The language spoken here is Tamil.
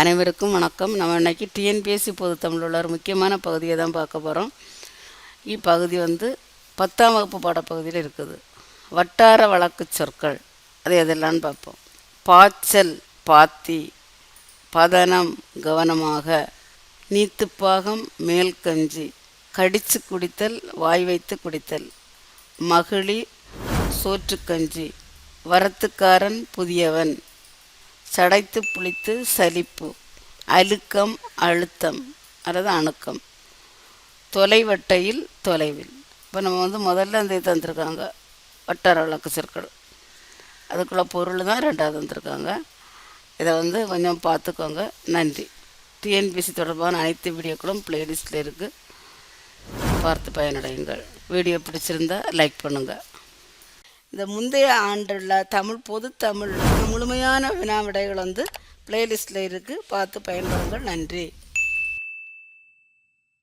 அனைவருக்கும் வணக்கம். நம்ம இன்றைக்கி டிஎன்பிஎஸ்சி பொது தமிழ் உள்ள ஒரு முக்கியமான பகுதியை தான் பார்க்க போகிறோம் இப்பகுதி வந்து பத்தாம் வகுப்பு பாடப்பகுதியில் இருக்குது. வட்டார வழக்கு சொற்கள். அது எதெல்லாம்னு பார்ப்போம். பாய்ச்சல் பாத்தி பதனம் கவனமாக நீத்துப்பாகம் மேல்கஞ்சி கடித்து குடித்தல் வாய் வைத்து குடித்தல் மகிழி சோற்றுக்கஞ்சி வரத்துக்காரன் புதியவன் சடைத்து புளித்து சலிப்பு அழுக்கம் அழுத்தம் அல்லது அணுக்கம். தொலைவட்டையில் தொலைவில். இப்போ நம்ம வந்து முதல்ல அந்த இது தந்திருக்காங்க. வட்டார வழக்கு சொற்கள் அதுக்குள்ள பொருள் தான் ரெண்டாவது வந்திருக்காங்க. இதை வந்து கொஞ்சம் பார்த்துக்கோங்க நன்றி. டிஎன்பிசி தொடர்பான அனைத்து வீடியோக்களும் பிளேலிஸ்ட்டில் இருக்குது பார்த்து பயனடையுங்கள். வீடியோ பிடிச்சிருந்தா லைக் பண்ணுங்கள் இந்த முந்தைய ஆண்டுள்ள தமிழ் பொது தமிழ் முழுமையான வினா விடைகள் வந்து பிளேலிஸ்டில் இருக்குது பார்த்து பயன்படுங்கள். நன்றி.